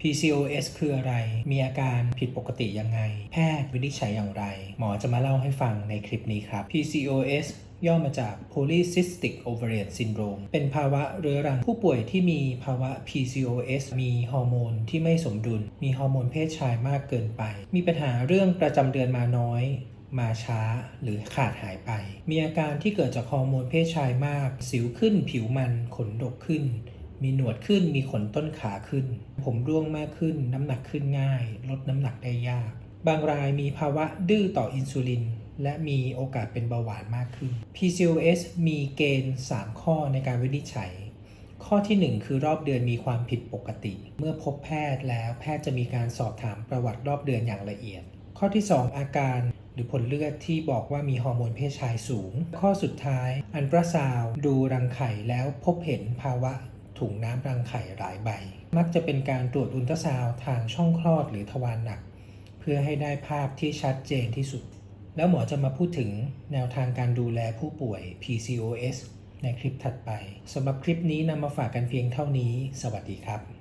PCOS คืออะไร มีอาการผิดปกติยังไง แพทย์วินิจฉัยอย่างไร หมอจะมาเล่าให้ฟังในคลิปนี้ครับ PCOS ย่อมาจาก Polycystic Ovarian Syndrome เป็นภาวะเรื้อรังผู้ป่วยที่มีภาวะ PCOS มีฮอร์โมนที่ไม่สมดุล มีฮอร์โมนเพศชายมากเกินไป มีปัญหาเรื่องประจำเดือนมาน้อยมาช้าหรือขาดหายไป มีอาการที่เกิดจากฮอร์โมนเพศชายมาก สิวขึ้น ผิวมัน ขนดกขึ้น มีหนวดขึ้น มีขนต้นขาขึ้น ผมร่วงมากขึ้น น้ำหนักขึ้นง่าย ลดน้ำหนักได้ยาก บางรายมีภาวะดื้อต่ออินซูลิน และมีโอกาสเป็นเบาหวานมากขึ้น PCOS มีเกณฑ์ 3 ข้อในการวินิจฉัย ข้อทีหนึ่1 คือรอบเดือนมีความผิดปกติ เมื่อพบแพทย์แล้วแพทย์จะมีการสอบถามประวัติรอบเดือนอย่างละเอียด ข้อที่ 2 อาการหรือผลเลือดที่บอกว่ามีฮอร์โมนเพศชายสูง ข้อสุดท้าย อันตราซาวดูรังไข่แล้วพบเห็นภาวะ ถุงน้ำรังไข่หลายใบ มักจะเป็นการตรวจอุลตราซาวด์ทางช่องคลอดหรือทวารหนัก เพื่อให้ได้ภาพที่ชัดเจนที่สุด แล้วหมอจะมาพูดถึงแนวทางการดูแลผู้ป่วย PCOS ในคลิปถัดไปสำหรับคลิปนี้นำมาฝากกันเพียงเท่านี้ สวัสดีครับ